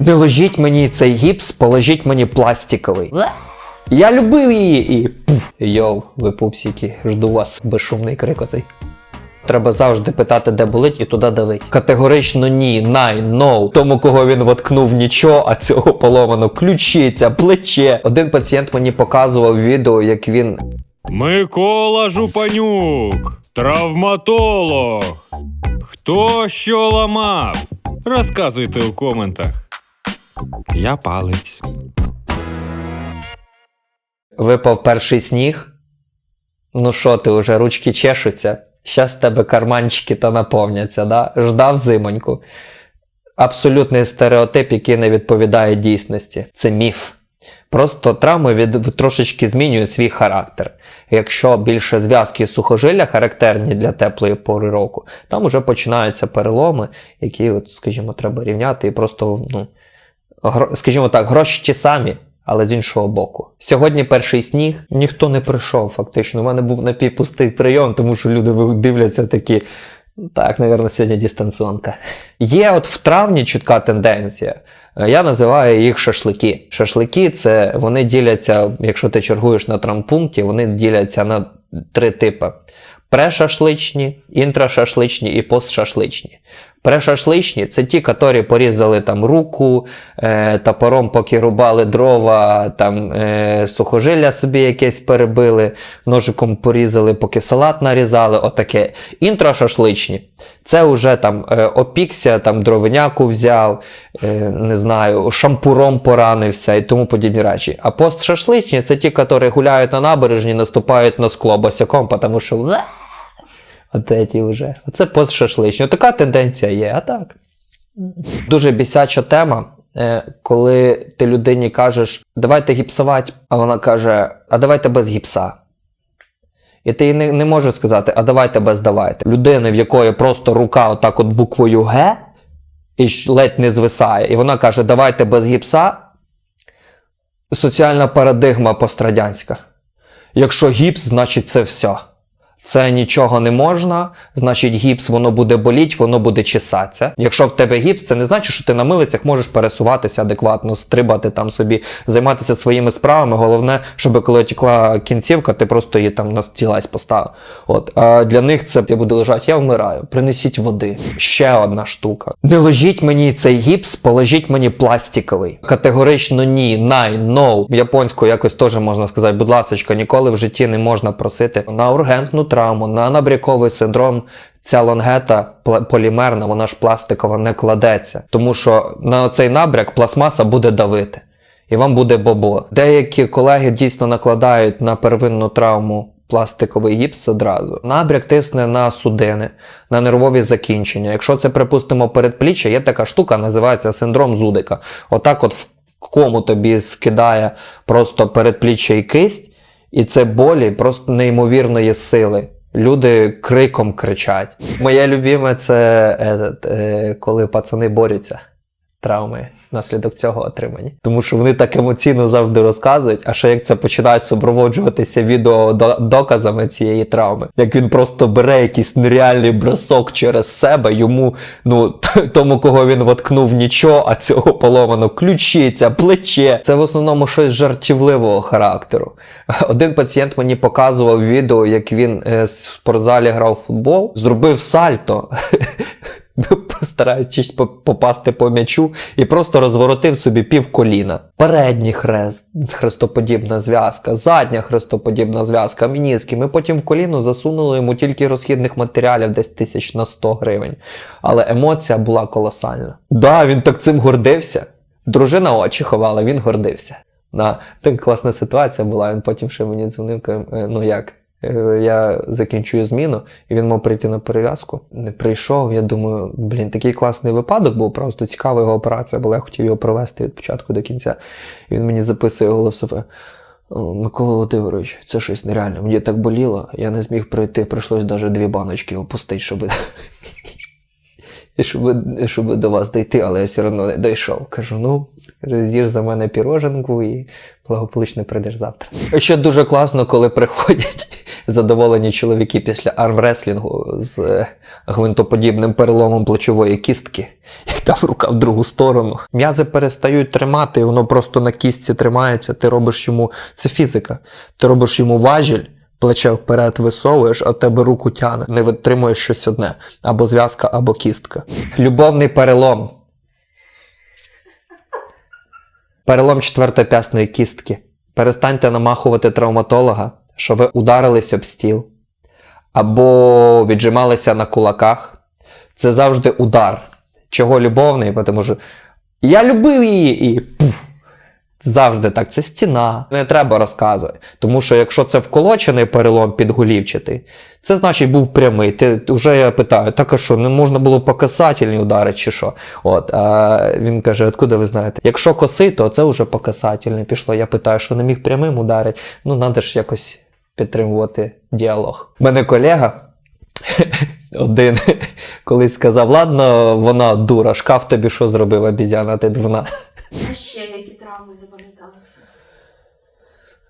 Не ложіть мені цей гіпс, положіть мені пластиковий. Я любив її і пуф. Йоу, ви пупсики, жду вас. Безшумний крик оцей. Треба завжди питати, де болить, і туди давить. Категорично ні, най, ноу. Тому, кого він воткнув нічого, а цього поломано ключиця, плече. Один пацієнт мені показував відео, як він Микола Жупанюк, травматолог. Хто що ламав? Розказуйте у коментах. Я палець. випав перший сніг. Ну що ти, вже ручки чешуться. Щас тебе карманчики та наповняться, да? Ждав зимоньку. Абсолютний стереотип, який не відповідає дійсності. Це міф. Просто травми від, трошечки змінюють свій характер. Якщо більше зв'язки і сухожилля характерні для теплої пори року, там вже починаються переломи, які, от, скажімо, треба рівняти і просто, ну, скажімо так, гроші ті самі, але з іншого боку. Сьогодні перший сніг, ніхто не прийшов, фактично. У мене був напівпустий прийом, тому що люди дивляться такі. Так, напевно, сьогодні дистанціонка. Є от в травні чітка тенденція. Я називаю їх шашлики. Шашлики це вони діляться, якщо ти чергуєш на травмпункті, вони діляться на три типи: прешашличні, інтрашашличні і постшашличні. Прешашличні це ті, які порізали там руку, е, топором, поки рубали дрова, там е, сухожилля собі якесь перебили, ножиком порізали, поки салат нарізали. Отаке. Інтрашашличні. Це вже там е, опікся, там дровиняку взяв, е, не знаю, шампуром поранився і тому подібні речі. А постшашличні це ті, які гуляють на набережні, наступають на скло босяком, тому що. От ці вже. Оце постшашличні. Така тенденція є, а так. Дуже бісяча тема, е, коли ти людині кажеш, давайте гіпсувати, а вона каже, а давайте без гіпса. І ти не, не можеш сказати, а давайте без давайте. Людини, в якої просто рука отак от буквою Г і ледь не звисає, і вона каже, давайте без гіпса. Соціальна парадигма пострадянська. Якщо гіпс, значить це все. Це нічого не можна, значить гіпс, воно буде боліть, воно буде чесатися. Якщо в тебе гіпс, це не значить, що ти на милицях можеш пересуватися адекватно, стрибати там собі, займатися своїми справами. Головне, щоб коли тікла кінцівка, ти просто її там на стілець поставив. От а для них це я буду лежати, я вмираю. Принесіть води. Ще одна штука. Не ложіть мені цей гіпс, положіть мені пластиковий. Категорично ні, най, no. Японською якось теж можна сказати, будь ласка, ніколи в житті не можна просити на ургентну травму, на набряковий синдром. Ця лонгета полімерна, вона ж пластикова не кладеться, тому що на цей набряк пластмаса буде давити, і вам буде бобо. Деякі колеги дійсно накладають на первинну травму пластиковий гіпс одразу. Набряк тисне на судини, на нервові закінчення. Якщо це, припустимо, передпліччя, є така штука, називається синдром зудика. Отак, от в кому тобі скидає просто передпліччя і кисть, і це болі просто неймовірної сили. Люди криком кричать. Моє любиме це е, е, коли пацани борються. Травми внаслідок цього отримані. Тому що вони так емоційно завжди розказують. А ще як це починає супроводжуватися відео до- доказами цієї травми, як він просто бере якийсь нереальний бросок через себе, йому, ну тому, кого він воткнув нічого, а цього поломано ключиця, плече. Це в основному щось жартівливого характеру. Один пацієнт мені показував відео, як він е, в спортзалі грав в футбол, зробив сальто. Постараючись попасти по м'ячу і просто розворотив собі пів коліна. Передній хрест, хрестоподібна зв'язка, задня хрестоподібна зв'язка, мініски. Ми потім в коліно засунули йому тільки розхідних матеріалів десь тисяч на 100 гривень. Але емоція була колосальна. Да, він так цим гордився. Дружина очі ховала, він гордився. Да, так класна ситуація була. Він потім ще мені дзвонив, «Е, ну як? Е, Я закінчую зміну, і він мав прийти на перев'язку. Не прийшов. Я думаю, блін, такий класний випадок був, просто цікава його операція була. Я хотів його провести від початку до кінця. І він мені записує голосове. Микола Володимирович, це щось нереальне. Мені так боліло, я не зміг прийти, прийшлось навіть дві баночки опустити, щоб, щоб, до вас дійти, але я все одно не дійшов. Кажу, ну, з'їж за мене піроженку і благополучно прийдеш завтра. Ще дуже класно, коли приходять задоволені чоловіки після армреслінгу з е, гвинтоподібним переломом плечової кістки, як там рука в другу сторону. М'язи перестають тримати, і воно просто на кістці тримається. Ти робиш йому це фізика. Ти робиш йому важіль. Плече вперед висовуєш, а тебе руку тяне. Не витримуєш щось одне. Або зв'язка, або кістка. Любовний перелом. Перелом четвертопясної кістки. Перестаньте намахувати травматолога, що ви ударились об стіл або віджималися на кулаках. Це завжди удар. Чого любовний, Бо тому що я любив її і пуф. Завжди так, це стіна. Не треба розказувати. Тому що якщо це вколочений перелом підголівчатий, це значить був прямий. Ти вже я питаю, так а що, не можна було по касательній ударити чи що? От, а він каже, откуда ви знаєте? Якщо косий, то це вже по касательній пішло. Я питаю, що не міг прямим ударити. Ну, треба ж якось підтримувати діалог. У мене колега. Один колись сказав: ладно, вона дура, шкаф тобі що зробив, обізяна, ти дурна. А ще які травми?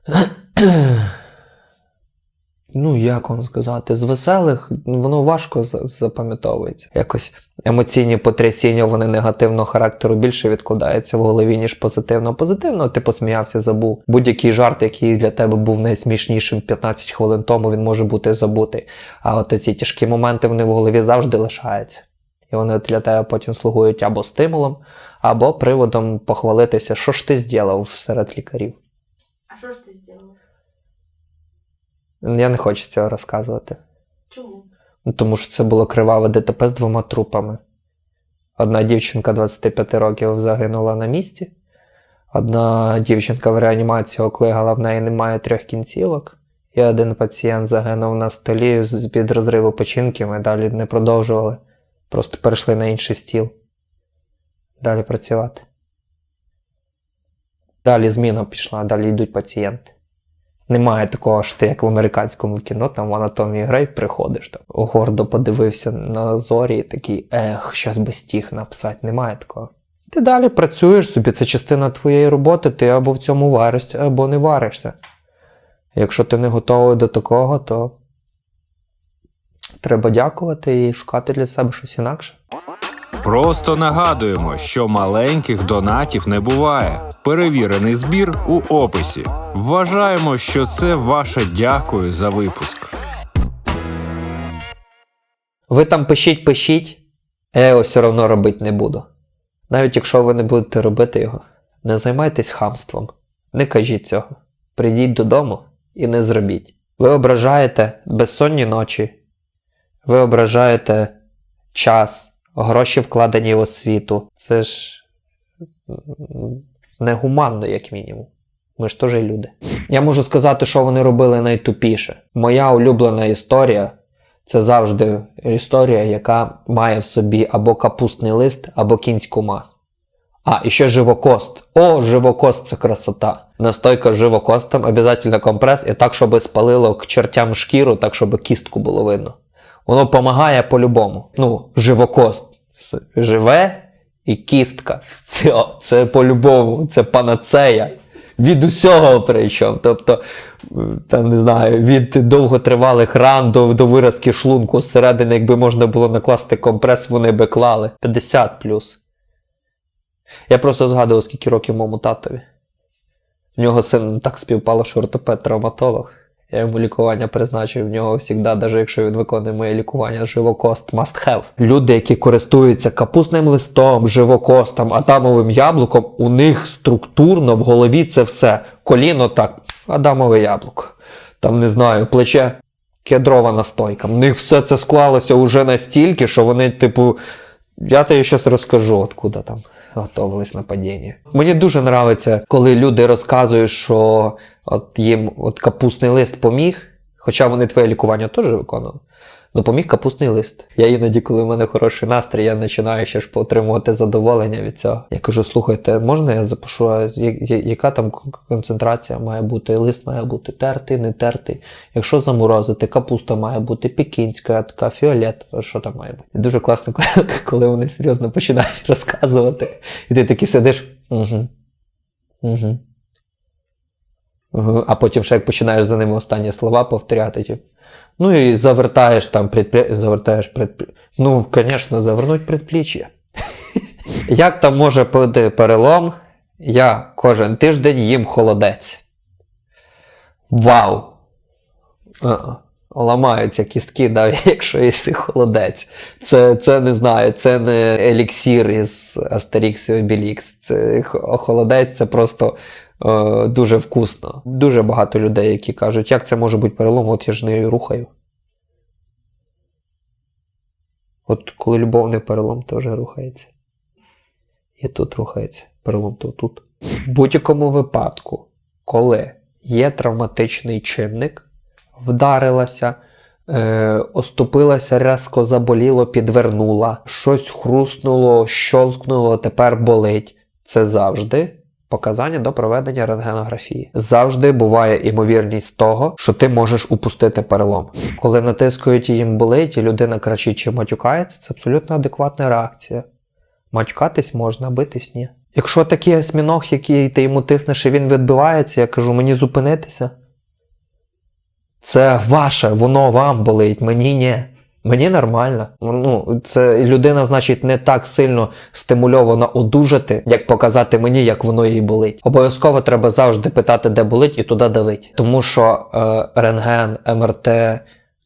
Ну, як вам сказати, з веселих воно важко запам'ятовується. Якось емоційні потрясіння, вони негативного характеру більше відкладаються в голові, ніж позитивно. Позитивно ти посміявся, забув. Будь-який жарт, який для тебе був найсмішнішим 15 хвилин тому, він може бути забутий. А от ці тяжкі моменти вони в голові завжди лишаються. І вони для тебе потім слугують або стимулом, або приводом похвалитися, що ж ти зробив серед лікарів. А що ж ти? Я не хочу цього розказувати. Чому? Ну, Тому що це було криваве ДТП з двома трупами. Одна дівчинка 25 років загинула на місці. Одна дівчинка в реанімації оклигала, в неї немає трьох кінцівок. І один пацієнт загинув на столі з- під розриву печінки. Ми далі не продовжували. Просто перейшли на інший стіл. Далі працювати. Далі зміна пішла, далі йдуть пацієнти. Немає такого, що ти як в американському кіно, там в анатомії грей приходиш там. Гордо подивився на зорі і такий, ех, щас би стіг написати. Немає такого. Ти далі працюєш собі, це частина твоєї роботи, ти або в цьому варишся, або не варишся. Якщо ти не готовий до такого, то треба дякувати і шукати для себе щось інакше. Просто нагадуємо, що маленьких донатів не буває. Перевірений збір у описі. Вважаємо, що це ваше дякую за випуск. Ви там пишіть, пишіть, я його все одно робити не буду. Навіть якщо ви не будете робити його, не займайтесь хамством, не кажіть цього. Прийдіть додому і не зробіть. Ви ображаєте безсонні ночі, ви ображаєте час, гроші вкладені в освіту. Це ж негуманно, як мінімум. Ми ж теж люди. Я можу сказати, що вони робили найтупіше. Моя улюблена історія це завжди історія, яка має в собі або капустний лист, або кінську мазь. А, і ще живокост. О, живокост це красота. Настойка з живокостом, обов'язково компрес, і так, щоб спалило к чертям шкіру, так, щоб кістку було видно. Воно допомагає по-любому. Ну, живокост. Живе і кістка. Все, це по-любому, це панацея. Від усього причому. Тобто, там не знаю, від довготривалих ран до, до виразки шлунку зсередини, якби можна було накласти компрес, вони би клали. 50 плюс. Я просто згадував, скільки років моєму татові. В нього син так співпало, що ортопед травматолог. Я йому лікування призначив в нього завжди, навіть якщо він виконує моє лікування, живокост must have. Люди, які користуються капусним листом, живокостом, адамовим яблуком, у них структурно в голові це все. Коліно так, адамове яблуко. Там не знаю, плече кедрова настойка. В них все це склалося уже настільки, що вони, типу, я тобі щось розкажу, откуда там готувались на падіння. Мені дуже подобається, коли люди розказують, що от їм от капустний лист поміг, хоча вони твоє лікування теж виконували. Ну, поміг капустний лист. Я іноді, коли в мене хороший настрій, я починаю ще ж отримувати задоволення від цього. Я кажу: слухайте, можна я запишу, я- я- яка там концентрація має бути? Лист має бути тертий, не тертий. Якщо заморозити, капуста має бути пекінська, така фіолетова, що там має бути. Дуже класно, коли вони серйозно починають розказувати. І ти такий сидиш. Угу. Угу. А потім ще як починаєш за ними останні слова повторяти. Тип. Ну і завертаєш там предплі... завертаєш предплі... Ну, звісно, завернуть предпліччя. Як там може бути перелом? Я кожен тиждень їм холодець. Вау! А-а. Ламаються кістки, навіть якщо їсти холодець. Це, це не знаю, це не еліксір із Астерікс і Обілікс. Це холодець це просто е, дуже вкусно. Дуже багато людей, які кажуть, як це може бути перелом, от я ж нею рухаю. От коли любовний перелом, то вже рухається. І тут рухається. Перелом то тут. В будь-якому випадку, коли є травматичний чинник, вдарилася, е, оступилася, резко заболіло, підвернула, щось хрустнуло, щолкнуло, тепер болить. Це завжди показання до проведення рентгенографії. Завжди буває імовірність того, що ти можеш упустити перелом. Коли натискають і їм болить, і людина кричить чи матюкається, це абсолютно адекватна реакція. Матюкатись можна, битись ні. Якщо такий осьміног, який ти йому тиснеш, і він відбивається, я кажу, мені зупинитися. Це ваше, воно вам болить, мені ні. Мені нормально. Ну, це людина, значить, не так сильно стимульована одужати, як показати мені, як воно їй болить. Обов'язково треба завжди питати, де болить, і туди давить. Тому що е, рентген, МРТ,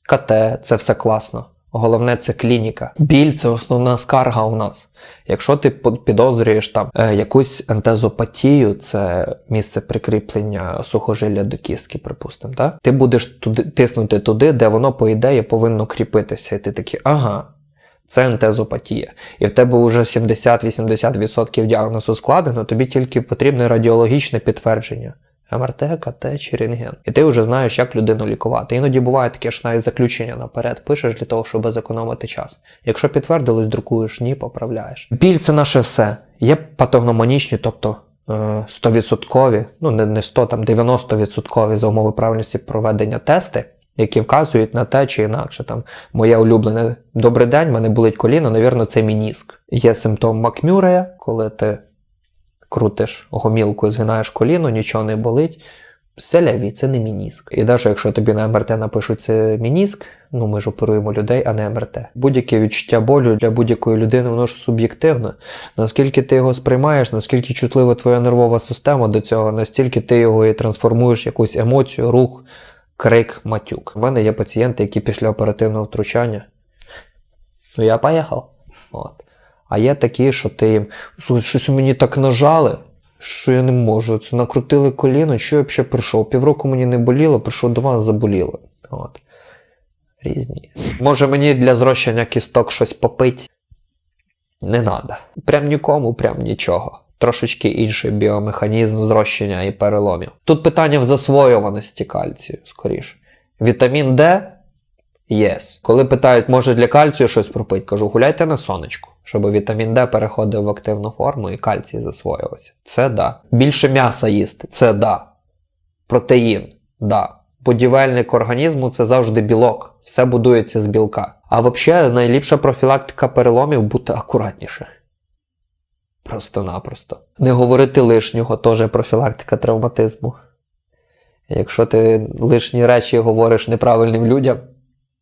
КТ це все класно. Головне це клініка. Біль це основна скарга у нас. Якщо ти підозрюєш там е, якусь ентезопатію, це місце прикріплення сухожилля до кістки, припустимо, так? ти будеш туди тиснути туди, де воно, по ідеї, повинно кріпитися. І ти такий, ага, це ентезопатія. І в тебе вже 70-80% діагнозу складено, тобі тільки потрібне радіологічне підтвердження. МРТ, КТ чи рентген. І ти вже знаєш, як людину лікувати. Іноді буває таке, що навіть заключення наперед пишеш для того, щоб зекономити час. Якщо підтвердилось, друкуєш, ні, поправляєш. Біль це наше все. Є патогномонічні, тобто е, 100%, ну не, не 100, там 90% за умови правильності проведення тести, які вказують на те чи інакше. Там моє улюблене добрий день, мене болить коліно, навірно, це мініск. Є симптом Макмюрея, коли ти крутиш гомілку, згинаєш коліно, нічого не болить. Селяві, це не мініск. І навіть якщо тобі на МРТ напишуть це мініск, ну ми ж оперуємо людей, а не МРТ. Будь-яке відчуття болю для будь-якої людини, воно ж суб'єктивне. Наскільки ти його сприймаєш, наскільки чутлива твоя нервова система до цього, настільки ти його і трансформуєш в якусь емоцію, рух, крик, матюк. У мене є пацієнти, які після оперативного втручання. Ну я поїхав. От. А є такі, що ти їм слухай, щось мені так нажали, що я не можу. Це накрутили коліно, що я взагалі прийшов. Півроку мені не боліло, прийшов до вас заболіло. От. Різні. Може мені для зрощення кісток щось попить? Не треба. Прям нікому, прям нічого. Трошечки інший біомеханізм зрощення і переломів. Тут питання в засвоюваності кальцію, скоріше. Вітамін Д Єс. Коли питають, може для кальцію щось пропити, кажу, гуляйте на сонечку, щоб вітамін Д переходив в активну форму і кальцій засвоювався. Це да. Більше м'яса їсти це да. Протеїн да. Будівельник організму це завжди білок. Все будується з білка. А взагалі, найліпша профілактика переломів бути акуратніше. Просто-напросто. Не говорити лишнього теж профілактика травматизму. Якщо ти лишні речі говориш неправильним людям,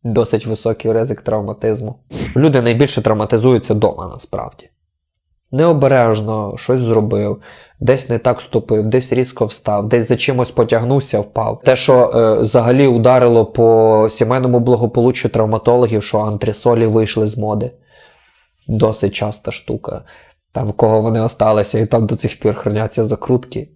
досить високий ризик травматизму. Люди найбільше травматизуються вдома насправді. Необережно щось зробив, десь не так ступив, десь різко встав, десь за чимось потягнувся, впав. Те, що е, взагалі ударило по сімейному благополуччю травматологів, що антресолі вийшли з моди. Досить часта штука. Там в кого вони осталися, і там до цих пір храняться закрутки.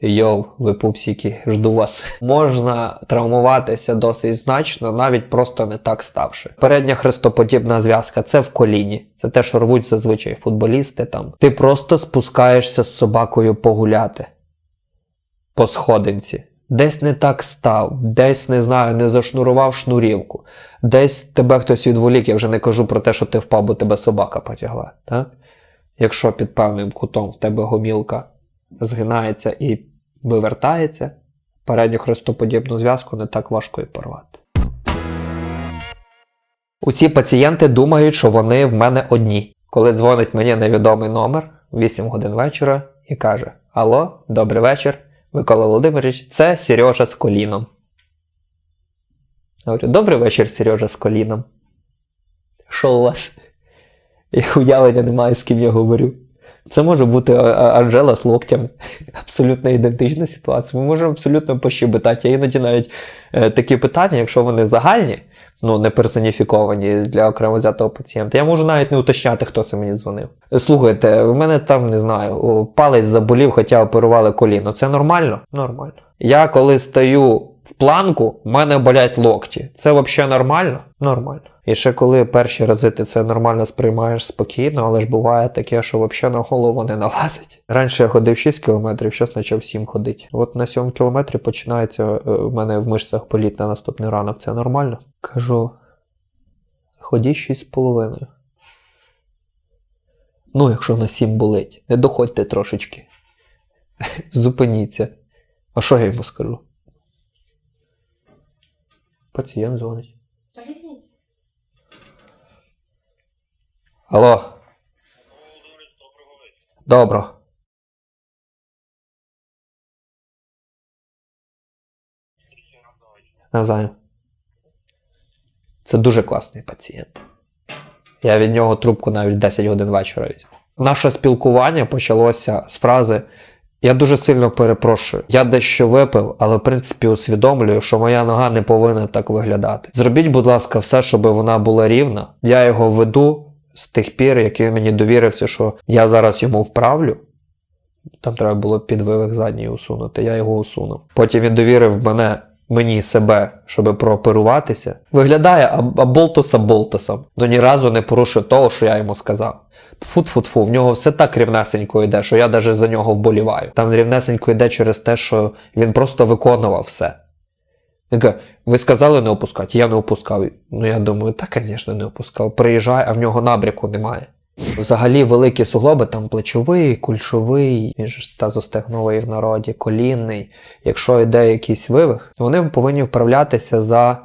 Йоу, ви пупсики, жду вас. Можна травмуватися досить значно, навіть просто не так ставши. Передня хрестоподібна зв'язка це в коліні. Це те, що рвуть зазвичай футболісти там. Ти просто спускаєшся з собакою погуляти по сходинці. Десь не так став, десь не знаю, не зашнурував шнурівку, десь тебе хтось відволік, я вже не кажу про те, що ти впав, бо тебе собака потягла. Так? Якщо під певним кутом в тебе гомілка згинається і вивертається, передню хрестоподібну зв'язку не так важко і порвати. Усі пацієнти думають, що вони в мене одні. Коли дзвонить мені невідомий номер 8 годин вечора, і каже: Алло, добрий вечір, Микола Володимирович, це Сережа з коліном. Говорю, добрий вечір, Сережа з коліном. Що у вас? Я уявлення немає, з ким я говорю. Це може бути Анжела з локтем. Абсолютно ідентична ситуація. Ми можемо абсолютно пощебетати. Я іноді навіть е, такі питання, якщо вони загальні, ну не персоніфіковані для окремо взятого пацієнта, я можу навіть не уточняти, хто це мені дзвонив. Слухайте, в мене там не знаю, палець заболів, хоча оперували коліно. Це нормально? Нормально. Я коли стою в планку, в мене болять локті. Це взагалі нормально? Нормально. І ще коли перші рази ти це нормально сприймаєш спокійно, але ж буває таке, що взагалі на голову не налазить. Раніше я ходив 6 кілометрів, зараз почав 7 ходити. От на 7 кілометрі починається е, в мене в мишцях політ на наступний ранок. Це нормально? Кажу, ходіть 6,5. Ну, якщо на 7 болить, не доходьте трошечки. Зупиніться. А що я йому скажу? Пацієнт дзвонить. Та візьміть. Алло. Добро. Навзаєм. Це дуже класний пацієнт. Я від нього трубку навіть 10 годин вечора візьму. Наше спілкування почалося з фрази Я дуже сильно перепрошую. Я дещо випив, але в принципі усвідомлюю, що моя нога не повинна так виглядати. Зробіть, будь ласка, все, щоб вона була рівна. Я його веду з тих пір, як він мені довірився, що я зараз йому вправлю. Там треба було підвивих задній усунути, я його усунув. Потім він довірив мене, мені себе, щоб прооперуватися. Виглядає а- аболтуса болтусом, но ні разу не порушив того, що я йому сказав. Фу-фу-фу, в нього все так рівнесенько йде, що я навіть за нього вболіваю. Там рівнесенько йде через те, що він просто виконував все. Він ви сказали не опускати, я не опускав. Ну я думаю, так, звісно, не опускав. Приїжджає, а в нього набряку немає. Взагалі великі суглоби, там плечовий, кульшовий, він ж тазостегновий в народі, колінний. Якщо йде якийсь вивих, вони повинні вправлятися за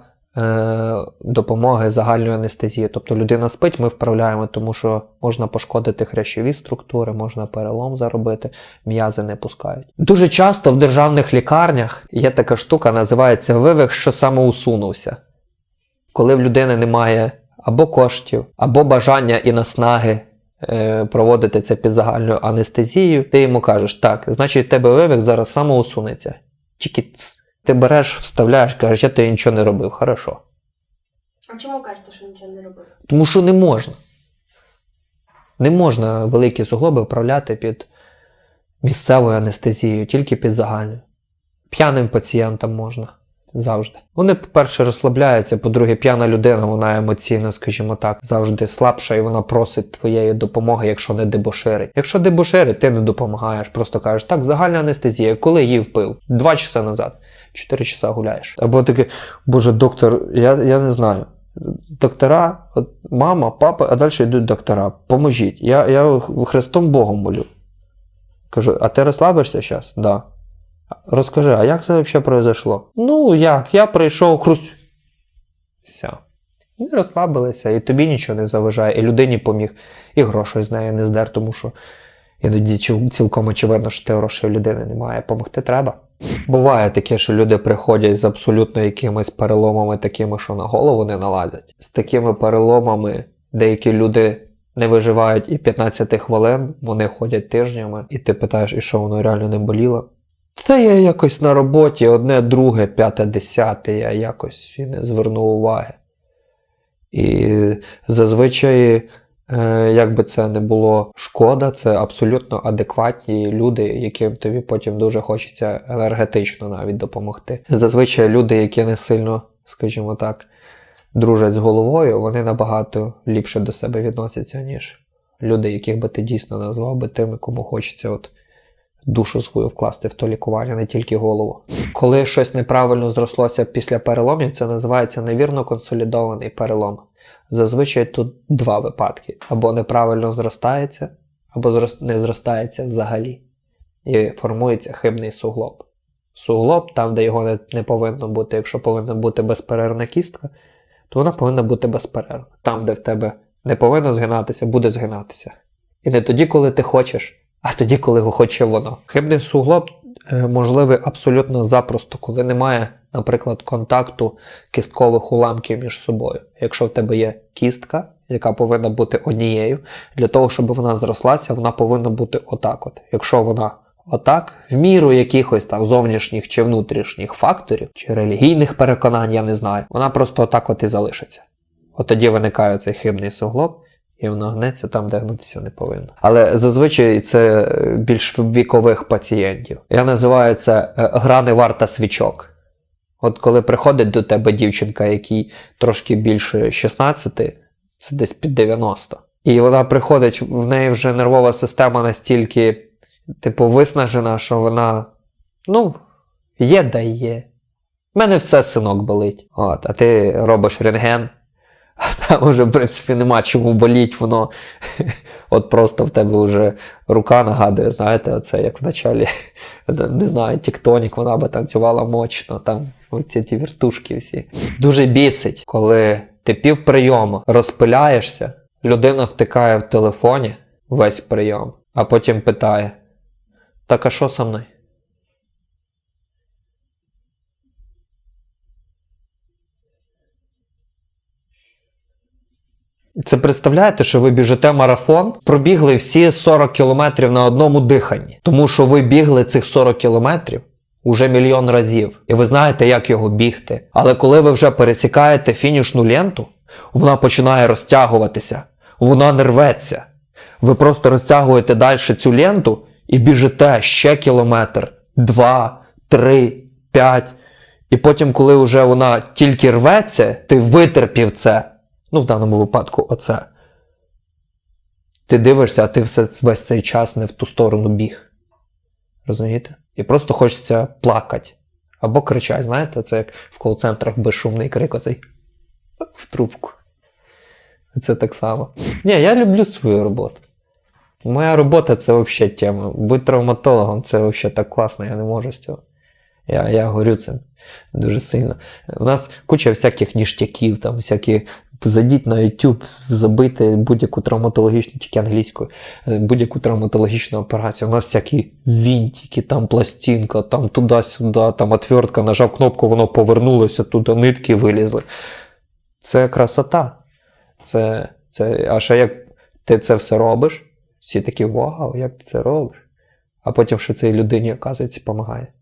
допомоги загальної анестезії. Тобто людина спить, ми вправляємо, тому що можна пошкодити хрящові структури, можна перелом заробити, м'язи не пускають. Дуже часто в державних лікарнях є така штука, називається вивих, що самоусунувся. Коли в людини немає або коштів, або бажання і наснаги е, проводити це під загальною анестезією, ти йому кажеш, так, значить, тебе вивих зараз самоусунеться. Тільки ц. Ти береш, вставляєш, кажеш, я тобі нічого не робив, хорошо. А чому кажете, що нічого не робив? Тому що не можна. Не можна великі суглоби вправляти під місцевою анестезією, тільки під загальною. П'яним пацієнтам можна завжди. Вони, по-перше, розслабляються, по-друге, п'яна людина, вона емоційно, скажімо так, завжди слабша, і вона просить твоєї допомоги, якщо не дебоширить. Якщо дебоширить, ти не допомагаєш, просто кажеш, так, загальна анестезія, коли її впив? Два часа назад, чотири часа гуляєш. Або таке, боже, доктор, я, я не знаю. Доктора, от мама, папа, а далі йдуть доктора. Поможіть. Я, я Христом Богом молю. Кажу, а ти розслабишся зараз? Да. Розкажи, а як це взагалі произошло? Ну, як? Я прийшов хруст. Все. Вони розслабилися, і тобі нічого не заважає, і людині поміг, і грошей з неї не здер, тому що іноді цілком очевидно, що ти грошей у людини немає. Помогти треба. Буває таке, що люди приходять з абсолютно якимись переломами, такими, що на голову не налазять. З такими переломами деякі люди не виживають і 15 хвилин, вони ходять тижнями, і ти питаєш, і що воно реально не боліло? Та я якось на роботі одне, друге, п'яте, десяте, я якось і не звернув уваги. І зазвичай, як би це не було шкода, це абсолютно адекватні люди, яким тобі потім дуже хочеться енергетично навіть допомогти. Зазвичай люди, які не сильно, скажімо так, дружать з головою, вони набагато ліпше до себе відносяться, ніж люди, яких би ти дійсно назвав би тими, кому хочеться от душу свою вкласти в то лікування, не тільки голову. Коли щось неправильно зрослося після переломів, це називається невірно консолідований перелом. Зазвичай тут два випадки: або неправильно зростається, або не зростається взагалі. І формується хибний суглоб. Суглоб, там, де його не, повинно бути, якщо повинна бути безперервна кістка, то вона повинна бути безперервна. Там, де в тебе не повинно згинатися, буде згинатися. І не тоді, коли ти хочеш, а тоді, коли хоче воно. Хибний суглоб е, можливий абсолютно запросто, коли немає, наприклад, контакту кісткових уламків між собою. Якщо в тебе є кістка, яка повинна бути однією, для того, щоб вона зрослася, вона повинна бути отак. От. Якщо вона отак, в міру якихось там зовнішніх чи внутрішніх факторів, чи релігійних переконань, я не знаю, вона просто отак от і залишиться. От тоді виникає цей хибний суглоб, і воно гнеться там, де гнутися не повинно. Але зазвичай це більш вікових пацієнтів. Я називаю це е, гра не варта свічок. От коли приходить до тебе дівчинка, якій трошки більше 16, це десь під 90. І вона приходить, в неї вже нервова система настільки, типу, виснажена, що вона, ну, є да є. У мене все синок болить. От, а ти робиш рентген, а там уже, в принципі, нема чому боліть, воно от просто в тебе вже рука нагадує, знаєте, оце як в началі, не знаю, тіктонік, вона би танцювала мощно, там оці ті віртушки всі. Дуже бісить, коли ти пів прийому розпиляєшся, людина втикає в телефоні весь прийом, а потім питає: Так а що со мною? Це представляєте, що ви біжите марафон, пробігли всі 40 кілометрів на одному диханні, тому що ви бігли цих 40 кілометрів уже мільйон разів, і ви знаєте, як його бігти. Але коли ви вже пересікаєте фінішну ленту, вона починає розтягуватися, вона не рветься. Ви просто розтягуєте далі цю ленту і біжите ще кілометр, два, три, п'ять. І потім, коли вже вона тільки рветься, ти витерпів це. Ну, в даному випадку, оце. Ти дивишся, а ти все, весь цей час не в ту сторону біг. Розумієте? І просто хочеться плакати. Або кричати, знаєте, це як в кол-центрах безшумний крик, оцей в трубку. Це так само. Ні, я люблю свою роботу. Моя робота це взагалі тема. Бути травматологом це взагалі так класно, я не можу з цього. Я, я горю цим дуже сильно. У нас куча всяких ніштяків, там всякі. Зайдіть на YouTube, забити будь-яку травматологічну, тільки англійською, е, будь-яку травматологічну операцію. У нас всякі вінтики, там пластинка, там туди-сюди, там отвертка, нажав кнопку, воно повернулося, туди нитки вилізли. Це красота. Це, це, а ще як ти це все робиш, всі такі вау, як ти це робиш? А потім ще цій людині, оказується, допомагає.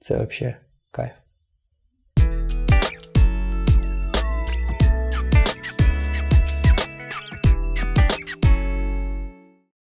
Це взагалі кайф.